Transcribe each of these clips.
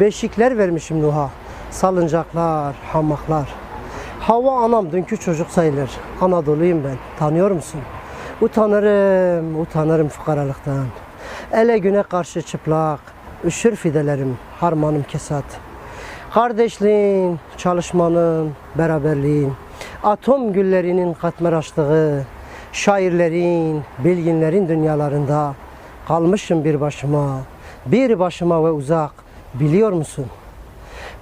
Beşikler vermişim Nuh'a. Salıncaklar, hamaklar. Hava anam dünkü çocuk sayılır. Anadolu'yum ben. Tanıyor musun? Utanırım, utanırım fukaralıktan. Ele güne karşı çıplak. Üşür fidelerim, harmanım kesat. Kardeşliğin, çalışmanın, beraberliğin, atom güllerinin katmer açtığı, şairlerin, bilginlerin dünyalarında kalmışım bir başıma, bir başıma ve uzak, biliyor musun?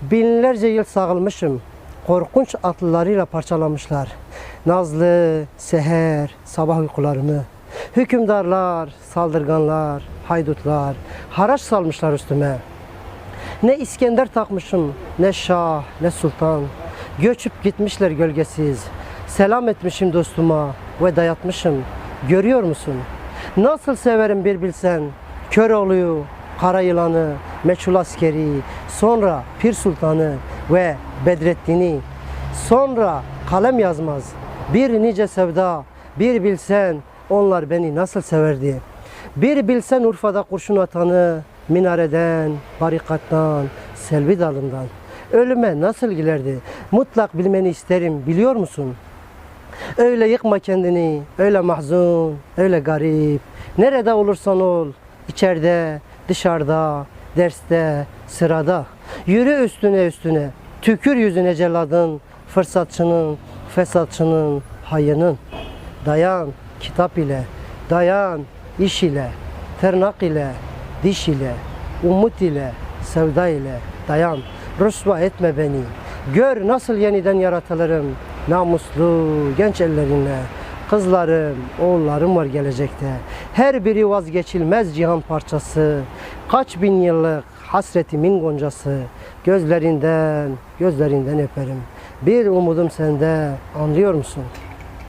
Binlerce yıl sağılmışım, korkunç atlılarıyla parçalamışlar. Nazlı, seher, sabah uykularımı. Hükümdarlar, saldırganlar, haydutlar, haraç salmışlar üstüme. Ne İskender takmışım, ne Şah, ne Sultan. Göçüp gitmişler gölgesiz. Selam etmişim dostuma ve dayatmışım. Görüyor musun? Nasıl severim bir bilsen. Köroğlu'yu, Kara Yılan'ı, Meçhul Askeri, sonra Pir Sultan'ı ve Bedrettin'i, sonra kalem yazmaz. Bir nice sevda, bir bilsen onlar beni nasıl severdi. Bir bilsen Urfa'da kurşun atanı, minareden, barikattan, selvi dalından. Ölüme nasıl gilerdi? Mutlak bilmeni isterim, biliyor musun? Öyle yıkma kendini, öyle mahzun, öyle garip. Nerede olursan ol, içeride, dışarıda, derste, sırada. Yürü üstüne üstüne, tükür yüzüne celladın, fırsatçının, fesatçının, hayının. Dayan kitap ile, dayan iş ile, tırnak ile, diş ile, umut ile, sevda ile dayan. Rüsva etme beni. Gör nasıl yeniden yaratılırım. Namuslu genç ellerinle. Kızlarım, oğullarım var gelecekte. Her biri vazgeçilmez cihan parçası. Kaç bin yıllık hasretimin goncası. Gözlerinden, gözlerinden öperim. Bir umudum sende, anlıyor musun?